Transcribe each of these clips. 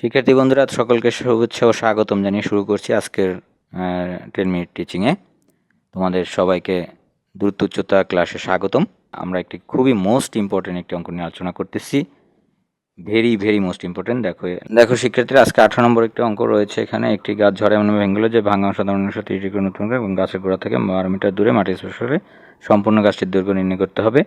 শিক্ষার্থী বন্ধুরা, সকলকে শুভেচ্ছা ও স্বাগতম জানিয়ে শুরু করছি আজকের টেন মিনিট টিচিংয়ে তোমাদের সবাইকে দ্রুত উচ্চতা ক্লাসে স্বাগতম। আমরা একটি খুবই মোস্ট ইম্পর্টেন্ট একটি অঙ্ক নিয়ে আলোচনা করতেছি। ভেরি ভেরি মোস্ট ইম্পর্টেন্ট দেখো দেখো শিক্ষার্থীরা, আজকে আঠারো নম্বর একটি অঙ্ক রয়েছে এখানে। একটি গাছ ঝড়ে এমন ভেঙে যে ভাঙা সাধারণ তিরিশ ডিগ্রি নতুন এবং গাছের গোড়া থেকে বারো মিটার দূরে মাটি স্পর্শে সম্পূর্ণ গাছটির দৈর্ঘ্য নির্ণয় করতে হবে।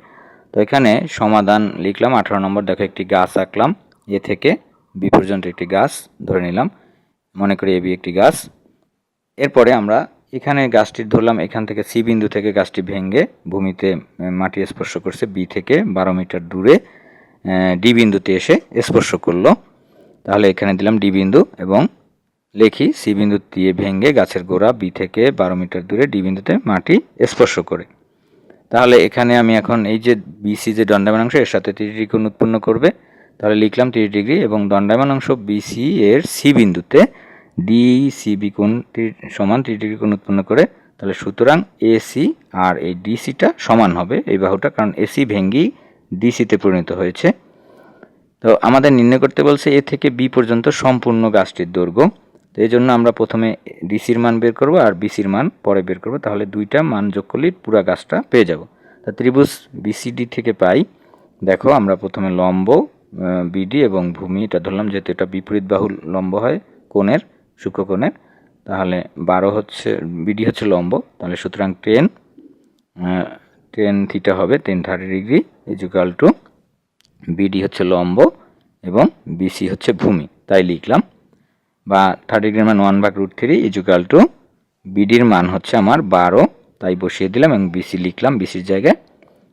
তো এখানে সমাধান লিখলাম, আঠারো নম্বর, দেখো একটি গাছ আঁকলাম, এ থেকে। বি পর্যন্ত একটি গাছ ধরে নিলাম। মনে করি এবি একটি গাছ। এরপরে আমরা এখানে গাছটি ধরলাম, এখান থেকে সি বিন্দু থেকে গাছটি ভেঙে ভূমিতে মাটি স্পর্শ করছে বি থেকে বারো মিটার দূরে। ডি বিন্দুতে এসে স্পর্শ করল। তাহলে এখানে দিলাম ডি বিন্দু এবং লেখি সি বিন্দু দিয়ে ভেঙে গাছের গোড়া বি থেকে বারো মিটার দূরে ডি বিন্দুতে মাটি স্পর্শ করে। তাহলে এখানে আমি এখন এই যে বিসি যে দণ্ডায়মান এর সাথে ত্রিকোণ উৎপন্ন করবে। তাহলে লিখলাম তিরিশ ডিগ্রি এবং দণ্ডায়মান অংশ বিসি এর সি বিন্দুতে ডিসিবি কোণ সমান তিরিশ ডিগ্রি কোণ উৎপন্ন করে, তাহলে সুতরাং এসি আর এই ডিসিটা সমান হবে এই বাহুটা, কারণ এসি ভেঙ্গি ডিসিতে পরিণত হয়েছে। তো আমাদের নির্ণয় করতে বলছে এ থেকে বি পর্যন্ত সম্পূর্ণ গাছটির দৈর্ঘ্য। তো এই জন্য আমরা প্রথমে ডিসির মান বের করব আর বিসির মান পরে বের করব, তাহলে দুইটা মান যোগ করলেই পুরো গাছটা পেয়ে যাব। তা ত্রিভুজ বিসিডি থেকে পাই। দেখো আমরা প্রথমে লম্ব বিডি এবং ভূমি, এটা ধরলাম যেহেতু এটা বিপরীত বাহু লম্ব হয়, কোণের সূক্ষ্মকোণের তাহলে বারো হচ্ছে, বিডি হচ্ছে লম্ব, তাহলে সুতরাং টেন টেন থিটা হবে tan thirty degree equal to BD হচ্ছে লম্ব এবং বিসি হচ্ছে ভূমি, তাই লিখলাম। বা থার্টি ডিগ্রির মান ওয়ান ভাগ রুট থ্রি ইজুকাল টু বিডির মান হচ্ছে আমার বারো, তাই বসিয়ে দিলাম এবং বিসি লিখলাম, বিসির জায়গায়।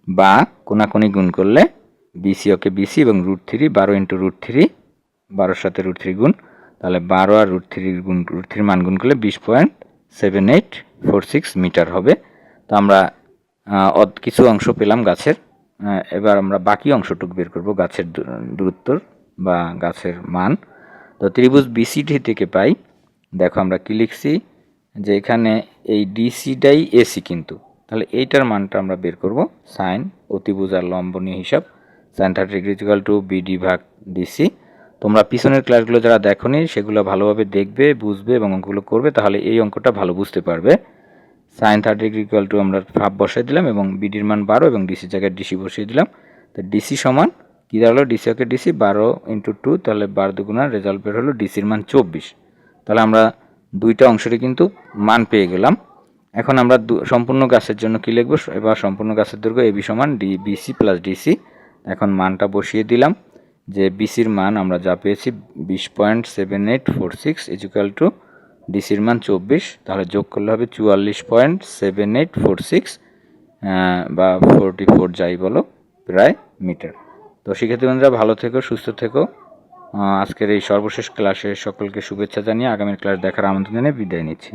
বা কোনাকুনি গুণ করলে বিসি ওকে বিসি এবং রুট থ্রি বারো ইন্টু রুট থ্রি বারোর সাথে রুট থ্রি গুণ, তাহলে বারো আর রুট থ্রি গুণ রুট থ্রির মান গুণ করলে বিশ point seven eight four six metre হবে। তো আমরা কিছু অংশ পেলাম গাছের। এবার আমরা বাকি অংশটুকু বের করব গাছের দূরত্বর বা গাছের মান। তো ত্রিভুজ বিসিডি থেকে পাই, দেখো আমরা কি লিখছি, যে এখানে এই ডিসিটাই এসি কিন্তু। তাহলে এইটার মানটা আমরা বের করব সাইন অতিভুজ আর লম্বনীয় হিসাব। Sine thirty degree equal to BD ভাগ ডিসি তোমরা পিছনের ক্লাসগুলো যারা দেখোনি, সেগুলো ভালোভাবে দেখবে, বুঝবে এবং অঙ্কগুলো করবে, তাহলে এই অঙ্কটা ভালো বুঝতে পারবে। Sine thirty degree equal to আমরা ভাব বসাই দিলাম এবং বিডির মান বারো এবং ডিসির জায়গায় ডিসি বসিয়ে দিলাম। তো ডিসি সমান কী দাঁড়াল? ডিসি ওকে ডিসি বারো ইন্টু টু তাহলে বারো দুগুণার রেজাল্ট বের হলো ডিসির মান চব্বিশ। তাহলে আমরা দুইটা অংশেরই কিন্তু মান পেয়ে গেলাম। এখন আমরা সম্পূর্ণ গাছের জন্য কী লিখব? এবার সম্পূর্ণ গাছের দৈর্ঘ্য এবি সমান ডি বিসি প্লাস ডিসি এখন মানটা বসিয়ে দিলাম, যে বিসির মান আমরা যা পেয়েছি বিশ point seven eight four six equal to ডিসির মান চব্বিশ, তাহলে যোগ করলে হবে চুয়াল্লিশ point seven eight four six বা ফোরটি ফোর যাই বলো, প্রায় মিটার। তো শিক্ষার্থী বন্ধুরা, ভালো থেকো, সুস্থ থেকো। আজকের এই সর্বশেষ ক্লাসে সকলকে শুভেচ্ছা জানিয়ে আগামীর ক্লাস দেখার আমন্ত্রণ জানিয়ে বিদায় নিচ্ছি।